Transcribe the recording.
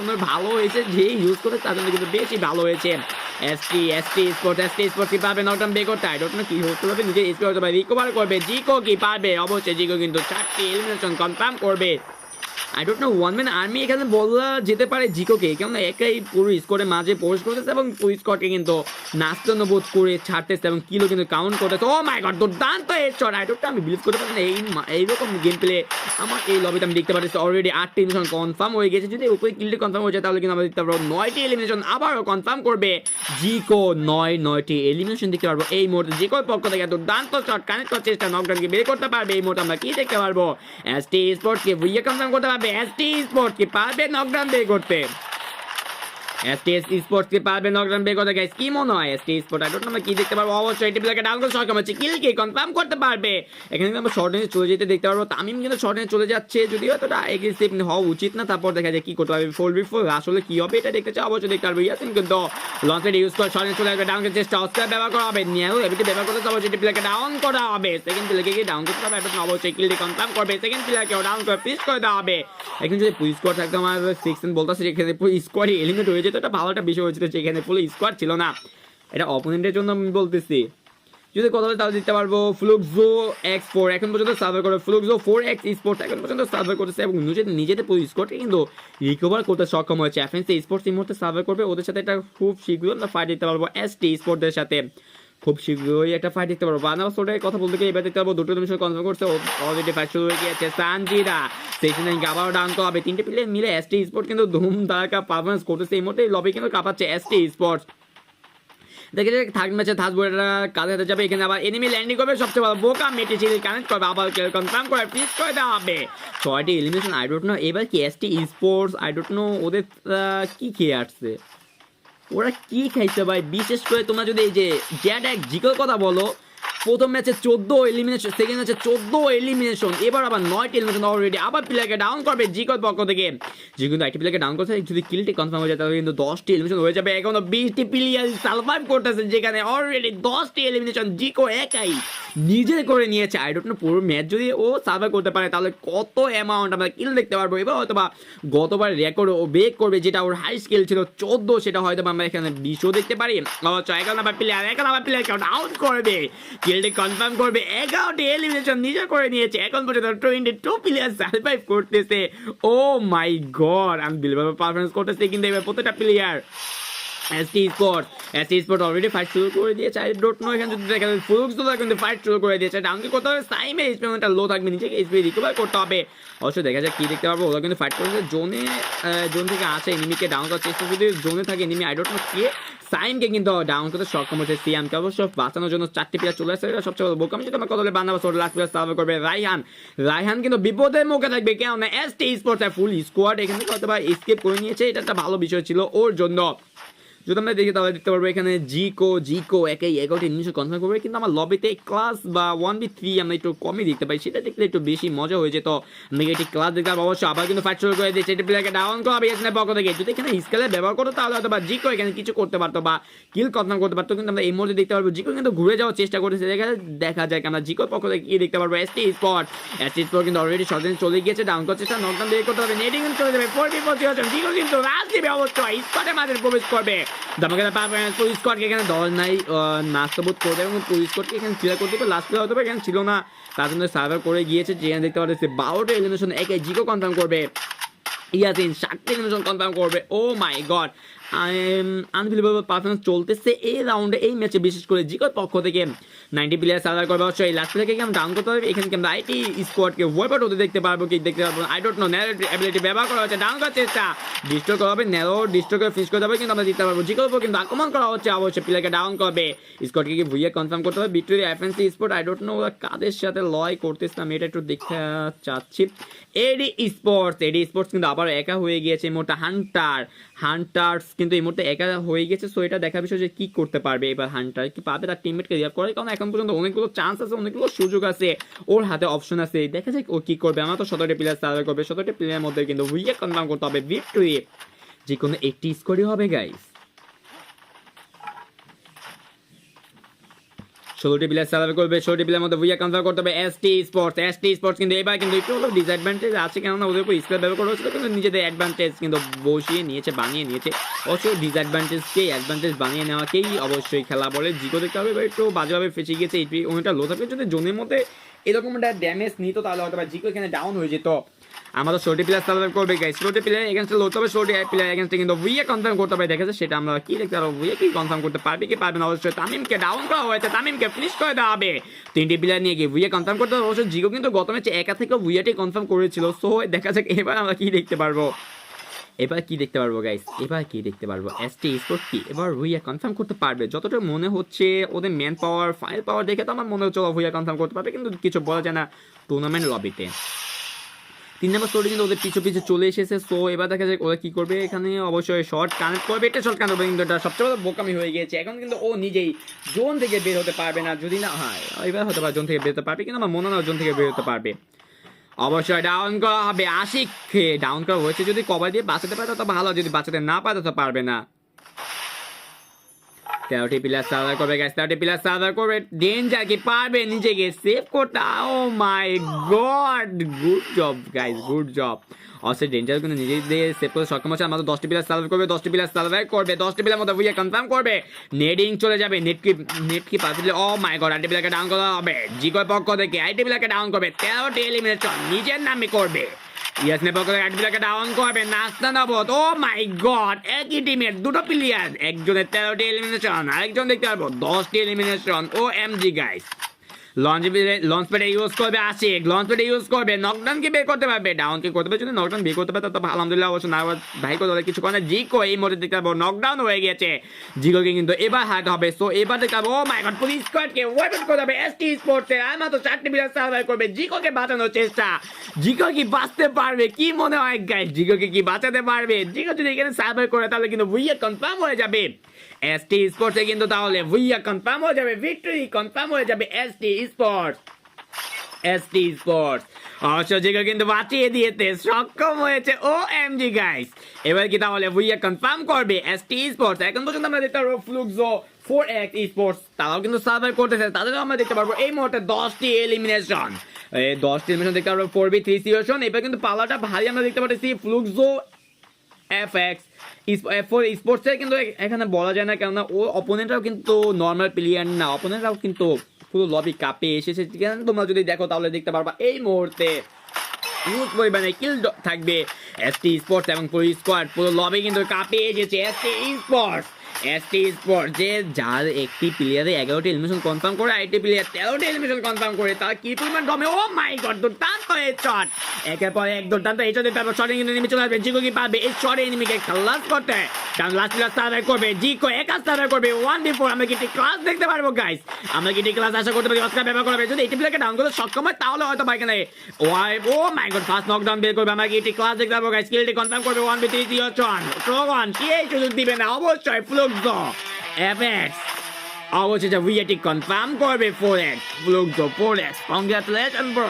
জন্য ভালো হয়েছে, যে ইউজ করে তাদের কিন্তু বেশি ভালো হয়েছে। ST ST sport ST sport কি পারবে নটম বে করতে আই না কি হতে হবে নিজে স্পোর্ট রিকভার করবে। জিকো কি পারবে অবশ্যই জিকো কিন্তু চারটি এলিমিনেশন কনফার্ম করবে। I don't know one man army এখানে বলা যেতে পারে জিকোকে। কেন একাই পুরো স্কোরের মাঝে প্রবেশ করতেছে এবং পুরো স্কোরকে কিন্তু নাস্তানো বোধ করে ছাড়তেছে এবং কিলো কিন্তু কাউন্ট করতেছে। ও মাই গড দুর্দান্ত এর শট আই ডোন্ট আমি বিলিভ করতে পারি না, এই এইরকম গেম প্লে আমার এই লবিতে আমি দেখতে পাচ্ছি অলরেডি আটটি এলিমিনেশন কনফার্ম হয়ে গেছে। যদি উপরে কিলটি কনফার্ম হয়ে যায়, তাহলে কিন্তু আমরা দেখতে পারব নয়টি এলিমিনেশন আবারও কনফার্ম করবে জিকো। নয়, নয়টি এলিমিনেশন দেখতে পারব এই মুহূর্তে। জিকোর পক্ষ থেকে দুর্দান্ত শট কানেক্ট করার চেষ্টা নকডাউনকে বের করতে পারবে। এই মুহূর্তে আমরা কি দেখতে পারব? এসটি স্পোর্টকে ভুইয়ে কনফার্ম করতে পারবে। এসটি স্পোর্টস কি পারবে নকডাউন বের করতে এসটিএস স্পোর্টস কি পারবে নকডাউন বের গাইস কি মনে হয় এসটি স্পোর্ট আই ডোন্ট আমরা কি দেখতে পারব? অবশ্যই এটি প্লেকে ডাউন করে সক্ষম হচ্ছে কিল কি কনফার্ম করতে পারবে। এখানে আমরা শর্ট চলে যেতে দেখতে পারব। তামিম কিন্তু শর্ট চলে যাচ্ছে, যদিও এতটা এগ্রেসিভ হওয়া উচিত না। তারপর দেখা যায় কি করতে পারবে ফোর বি ফোর আসলে কি হবে এটা দেখতে চাই। অবশ্যই দেখতে পারব ইয়াসিন কিন্তু লঞ্চের ইউজ করে শর্ট চলে আসবে। ডাউন চেষ্টা অস্ত্র ব্যবহার করা হবে নিয়ে এবিটি ব্যবহার করতে অবশ্যই এটি প্লেকে ডাউন করা হবে। সেকেন্ড প্লেকে কি ডাউন করতে হবে। এটা অবশ্যই কিলটি কনফার্ম করবে। সেকেন্ড প্লেকে ডাউন করে ফিস করে দেওয়া হবে। এখন যদি পুলিশ স্কোয়াড থাকতো, আমার সিক্সটিন বলতেছে এখানে পুরো স্কোয়াডই এলিমিনেট হয়ে যেত এটা ভালো একটা বিষয় হয়েছিল, যেখানে ফুল স্কোয়াড ছিল না। এটা অপোনেন্টের জন্য আমি বলতেছি। যদি কথা বলে তাহলে দিতে পারব ফ্লুকজো এক্স ফোর এখন পর্যন্ত সার্ভার করে ফ্লুকজো ফোর এক্স স্পোর্টস এখন পর্যন্ত সার্ভার করতেছে এবং নিজেদের নিজেদের পুরো স্কোয়াডকে কিন্তু রিকভার করতে সক্ষম হয়েছে। এফএনসি স্পোর্টস এই মুহূর্তে সার্ভার করবে। ওদের সাথে এটা খুব শীঘ্রই আমরা ফাইট দিতে পারব এস টি স্পোর্টদের সাথে। খুব শীঘ্রই একটা ফাইট দেখতে পারব। বানাবা সোডের কথা বলতে গিয়ে এবার দেখতে পারব, দুটো নিমিশ কনফার্ম করছে। অলরেডি ফাইট শুরু হয়ে গিয়েছে। সানজিরা সেখানে আবারও ডাউন করা হবে। তিনটে প্লেয়ার মিলে এস টি স্পোর্ট কিন্তু ধুম ধারাকা পারফরমেন্স করতেছে। এই মুহূর্তে লবি কিন্তু কাঁপাচ্ছে এস টি স্পোর্টস দেখে যে থার্ড ম্যাচে থার্ড বইটা কাজে হাতে যাবে। এখানে আবার এনিমি ল্যান্ডিং করবে। সবচেয়ে ভালো বোকা মেটে চিলি কানেক্ট করবে। আবার কনফার্ম করে ফিক্স করে দেওয়া হবে। ছয়টি এলিমিনেশন আই ডোন্ট নো এবার কি S T sports I don't know ওদের কি খেয়ে আসছে? ওরা কি খাইছে ভাই? বিশেষ করে তোমরা যদি এই যে জ্যাড এক জিকোর কথা বলো, প্রথম ম্যাচে চোদ্দ এলিমিনেশন সেকেন্ড ম্যাচে চোদ্দ এলিমিনেশন এবার আবার নয়টি এলিমিনেশন অলরেডি আবার প্লেয়ারকে ডাউন করবে জিকোর পক্ষ থেকে। যে কিন্তু একটি প্লেয়ারকে ডাউন করছে, যদি কিলটি কনফার্ম হয়ে যায়, তাহলে কিন্তু দশটি এলিমিনেশন হয়ে যাবে। এখনও বিশটি প্লেয়ার সালভাইভ করতেছে, যেখানে অলরেডি দশটি এলিমিনেশন জিকো একাই। নিজে করে নিয়েছে। আই ডোন্ট নো পুরো ম্যাচ যদি ও সার্ভাইভ করতে পারে, তাহলে কত অ্যামাউন্ট আমরা কিল দেখতে পারব। এবার হয়তো বা গতবার রেকর্ড ও ব্রেক করবে, যেটা ওর হাই স্কেল ছিল, চোদ্দ, সেটা হয়তো আমরা এখানে বিশও দেখতে পারি। এগারো নাম্বার প্লেয়ার এগারো নাম্বার প্লেয়ার কাউন্ট আউট করবে। কিলটি কনফার্ম করবে এগারোটি এলিমিনেশন নিজে করে নিয়েছে। এখন পর্যন্ত টোয়েন্টি টু প্লেয়ার সার্ভাইভ করতেছে। ও মাই গড আমি বিলভাবে পারফরমেন্স করতেছে কিন্তু এবার প্রত্যেকটা player ST sport ST sport already fight শুরু করে দিয়েছে। তো কিন্তু ফাইট শুরু করে দিয়েছে। ডাউনকে করতে হবে নিজেকে করতে হবে। অবশ্যই দেখা যায় কি দেখতে পারব ওরা কিন্তু ফাইট জোনে জোন থেকে আসে এনিমিকে ডাউন যদি জোনে থাকে এনিমি আই ডোন্ট নো কে। কিন্তু ডাউন করতে সক্ষম হচ্ছে সিয়ামকে অবশ্য বাঁচানোর জন্য চারটি প্লেয়ার চলে আসছে। সবচেয়ে বড় বোকাম। যদি আমার করবে রাইহান রাইহান কিন্তু বিপদের মুখে থাকবে। কেন S T sports full squad এখান হয়তো বা করে নিয়েছে। এটা একটা ভালো বিষয় ছিল ওর জন্য। যদি আমরা দেখি, তাহলে দেখতে পারব এখানে জিকো জিকো একাই এগারোটি নিশ্চয় কনফার্ম করবে। কিন্তু আমার লবিতে ক্লাস বা ওয়ান বি থ্রি আমরা একটু কমই দেখতে পাই। সেটা দেখলে একটু বেশি মজা হয়ে যেত। আমি একটি ক্লাস দেখতে পারব অবশ্যই আবার কিন্তু ফাইট শুরু করে দিয়েছে। এটি প্লেয়ারকে ডাউন করা এখানে পক্ষ থেকে। যদি এখানে স্কেলে ব্যবহার করতো, তাহলে হয়তো বা জিকো এখানে কিছু করতে পারতো বা কিল কনফার্ম করতে পারতো। কিন্তু আমরা এই মুহূর্তে দেখতে পারব জিকো কিন্তু ঘুরে যাওয়ার চেষ্টা করেছে দেখা দেখা যায় আমরা জিকোর পক্ষ থেকে কি দেখতে পারব। S T spot S T spot কিন্তু অলরেডি সদিন চলে গিয়েছে। ডাউন করার চেষ্টা নকডাউন বের করতে হবে। নেটিং চলে যাবে। ফোর বি ফোর জিকো কিন্তু রাজ দিবে অবশ্যই স্পটের মাঝে প্রবেশ করবে। দামাকে পারবে পুলিশ স্কোয়াডকে এখানে দল নাই নাস্তাবোধ করবে এবং পুলিশ স্কোয়াডকে এখানে ক্লিয়ার করতে পারে লাস্ট প্লেয়ার হতে পারে, এখানে ছিল না। তার জন্য সার্ভার করে গিয়েছে যেখানে দেখতে পাচ্ছে বারোটা এলিমিনেশন একে জিকো কনফার্ম করবে। ইয়াসিন, সাতটা এলিমিনেশন কনফার্ম করবে। Oh my god unbelievable performance চলতেছে এই রাউন্ডে এই ম্যাচে বিশেষ করে জিকোর পক্ষ থেকে নাইনটি প্লেয়ার সার্ভার করবে। অবশ্যই এই লাস্ট প্লেয়ারকে আমি ডাউন করতে হবে এখানে কিন্তু আইটি স্কোয়াডকে আউট হতে দেখতে পারব কি? দেখতে পারব I don't know narrow ability ব্যবহার করা হচ্ছে ডাউন করার চেষ্টা। ডিস্ট্রো করা হবে ন্যারো ডিস্ট্রো করে ফিনিশ করতে হবে কিন্তু আমরা দিতে পারব। জিকোর উপর কিন্তু আক্রমণ করা হচ্ছে, অবশ্যই প্লেয়ারকে ডাউন করবে। স্কোয়াডকে কি ভুইয়া কনফার্ম করতে হবে? Victoria FNC sport I don't know ওরা কাদের সাথে লয় করতেছে, আমি এটা একটু দেখতে চাচ্ছি। এডি স্পোর্টস এডি স্পোর্টস কিন্তু আবার একা হয়ে গিয়েছে মোটা হান্টার হান্টার্স কিন্তু এই মুহূর্তে একা হয়ে গেছে সো এটা দেখার বিষয় যে কি করতে পারবে এবার হান্টার। কি পাবে তার টিমমেটকে রিয়ার করে? কারণ এখন পর্যন্ত অনেকগুলো চান্স আছে, অনেকগুলো সুযোগ আছে, ওর হাতে অপশন আছে। দেখা যাক ও কি করবে। আমার তো সতেরোটি প্লেয়ার সার্ভে করবে। সতেরোটি প্লেয়ারের মধ্যে কিন্তু উইকেট কনফার্ম করতে হবে ভিক্টোরি যে কোনো একটি স্কোরই হবে গাইস ষোলোটি প্লেয়ার সার্ভাইভ করবে ষোলোটি প্লেয়ার মধ্যে ভুইয়া কনফার্ম করতে হবে S T sports S T sports কিন্তু এবার কিন্তু একটু ডিসঅ্যাডভান্টেজ আছে কেননা ওদের উপর স্কোয়ার ব্যবহার করা হচ্ছিল কিন্তু নিজেদের অ্যাডভান্টেজ কিন্তু বসিয়ে নিয়েছে, বানিয়ে নিয়েছে। অবশ্যই ডিসঅ্যাডভান্টেজকেই অ্যাডভান্টেজ বানিয়ে নেওয়াকেই অবশ্যই খেলা বলে জিগো দেখতে হবে, এবার একটু বাজেভাবে ফেসে গিয়েছে এইটি ওটা লো থাকবে যদি জোনের মধ্যে এরকম একটা ড্যামেজ নিত, তাহলে হয়তো বা জিকো এখানে ডাউন হয়ে যেত। আমাদের ষোলোটি প্লেয়ার সার্ভাইভ করবে গাইস ষোলোটি প্লেয়ার এগেন্সে লড়তে হবে ষোলোটি প্লেয়ার এগেন্সে কিন্তু ভুইয়া কনফার্ম করতে হবে দেখেছে? সেটা আমরা কি দেখতে পারব? ভুইয়া কি কনফার্ম করতে পারবে কি পারবে না? অবশ্যই তামিমকে ডাউন করা হয়েছে। তামিমকে ফিনিশ করে দেওয়া হবে। তিনটি প্লেয়ার নিয়ে গিয়ে ভুইয়া কনফার্ম করতে হবে। অবশ্যই জিগো কিন্তু গত ম্যাচে একা থেকে ভুইয়াটি কনফার্ম করেছিল। সো দেখা যাক এবার আমরা কি দেখতে পারব। এবার কি দেখতে পারব গাইস এবার কি দেখতে পারব? এস টি স্পোর্ট কি? এবার ভুইয়া কনফার্ম করতে পারবে। যতটা মনে হচ্ছে, ওদের ম্যান পাওয়ার ফাইল পাওয়ার দেখে তো আমার মনে হচ্ছে ওরা ভুইয়া কনফার্ম করতে পারবে। কিন্তু কিছু বলা যায় না টুর্নামেন্ট লবিতে তিন নম্বর স্টোরি কিন্তু ওদের পিছু পিছু চলে এসেছে। সো এবার দেখা যাক ওরা কি করবে এখানে। অবশ্যই শর্ট কানেক্ট করবে। এটা শর্ট কানেক্ট করবে কিন্তু এটা সবচেয়ে বড় বোকামি হয়ে গিয়েছে। এখন কিন্তু ও নিজেই জোন থেকে বের হতে পারবে না। যদি না, হয়, এবার হতে পারে জোন থেকে বের হতে পারবে। কিন্তু আমার মনে হয় জোন থেকে বের হতে পারবে। অবশ্যই ডাউন করা হবে। আশিককে ডাউন করা হয়েছে। যদি কভার দিয়ে বাঁচাতে পারে তো ভালো। যদি বাঁচাতে না পারে তো পারবে না। তেরোটি প্লেয়ার সার্ভার করবে গ্যাস সার্ভার করবে। ডেঞ্জার কি পারবে? নিজেকে সেভ করতে। ও my god good job guys good job অবশ্যই ডেঞ্জার কিন্তু নিজেদের সেভ করতে সক্ষম হচ্ছে। আমাদের দশটি প্লেয়ার সার্ভার করবে, দশটি প্লেয়ার সার্ভার করবে, দশটি প্লেয়ার মধ্যে বুঝে কনফার্ম করবে। নেডিং চলে যাবে। নেট কি নেট কি পারবে ও মাই গড আইটি প্লেয়ারকে ডাউন করা হবে। জিগোর পক্ষ থেকে আইটি প্লেয়ারকে ডাউন করবে। তেরোটি এলিমিনেশন নিজের নামে করবে। ইয়াস নে পক্ষ থেকে ডাউন করবে, নাস্তা নবত ও মাই গড একই টিমের দুটো প্লেয়ার একজনের তেরোটি এলিমিনেশন আরেকজন দেখতে পারব, দশটি elimination O M G guys launch use করবে আশিক লঞ্চ ইউজ করবে। নকডাউনকে বের করতে পারবে? ডাউনকে করতে পারবে? যদি নকডাউন বের করতে পারে তো আলহামদুলিল্লাহ, অবশ্য না ভাই হবে কিছু করে জিকো এই মুহূর্তে দেখতে পাবো নকডাউন হয়ে গেছে জিকোকে কিন্তু এবার হাত হবে। সো এবার দেখতে পাবো মাই গড পুলিশ স্কোয়াডকে ওয়েপন করতে হবে এসটি স্পোর্টসে আর মাত্র চারটি প্লেয়ার সার্ভাইভ করবে। জিকোকে বাঁচানোর চেষ্টা। জিকো কি বাঁচতে পারবে? কি মনে হয় গাইস জিকোকে কি বাঁচাতে পারবে? জিকো যদি এখানে সার্ভাইভ করে, তাহলে কিন্তু ভুইয়া কনফার্ম হয়ে যাবে। এসটি স্পোর্টসে কিন্তু তাহলে ভুইয়া কনফার্ম হয়ে যাবে। ভিক্টরি কনফার্ম হয়ে যাবে এসটি স্পোর্টস এসটি স্পোর্টস অবশ্যই কিন্তু বাঁচিয়ে দিয়েতে সক্ষম হয়েছে ও এম জি গাইস এবার কি তাহলে ভুইয়া কনফার্ম করবে এসটি স্পোর্টস এখন পর্যন্ত আমরা দেখতে পারব ফ্লুকজো ফোর এক্স স্পোর্টস তারাও কিন্তু সার্ভাইভ করতেছে। তাদেরও আমরা দেখতে পারব এই মুহূর্তে দশটি এলিমিনেশন এই দশটি এলিমিনেশন দেখতে পারব ফোর বি থ্রি সিচুয়েশন এবার কিন্তু পালাটা ভারী আমরা দেখতে পাচ্ছি ফ্লুকজো এফ এক্স ফোর স্পোর্টসের কিন্তু এখানে বলা যায় না কেননা ও অপোনেন্টরাও কিন্তু নর্মাল প্লেয়ার না। অপোনেন্টরাও কিন্তু পুরো লবি কাপে এসেছে। তোমরা যদি দেখো, তাহলে দেখতে পারবা এই মুহূর্তে হিউজ পরিমাণে কিল থাকবে। এসটি স্পোর্টস এবং পুরো স্কোয়াড পুরো লবি কিন্তু কাপে এসেছে। এসটি স্পোর্টস এসটি স্পোর্টস যে যার একটি প্লেয়ারে এগারোটি এলিমিনেশন কনফার্ম করে আইটি প্লেয়ার তেরোটি এলিমিনেশন কনফার্ম করে তার কি পরিমাণ কমে ও মাই গড দুর্দান্ত এই শট একের পর এক দুর্দান্ত এই শটে তারপর শটে কিন্তু চলে আসবে জিকো কি পারবে এই শটে এনিমিকে খালাস করতে কারণ লাস্ট প্লেয়ার সার্ভাইভ করবে জিকো একা সার্ভাইভ করবে ওয়ান ডি ফোর আমরা কি ক্লাস দেখতে পারব গাইস আমরা কি ক্লাস আশা করতে পারি অস্কার ব্যবহার করবে যদি এইটি প্লেয়ারকে ডাউন করতে সক্ষম হয় তাহলে হয়তো এখানে ওয়াই oh my god first knockdown বের করবে আমরা কি এটি ক্লাস দেখতে পারব গাইস স্কিলটি কনফার্ম করবে ওয়ান বি থ্রি থ্রি চন প্রগন কি এই সুযোগ দিবে না অবশ্যই ফ্লুক দো এফএক্স অবশেষে ভিএটি কনফার্ম করবে four X Fluxo four X congratulation bro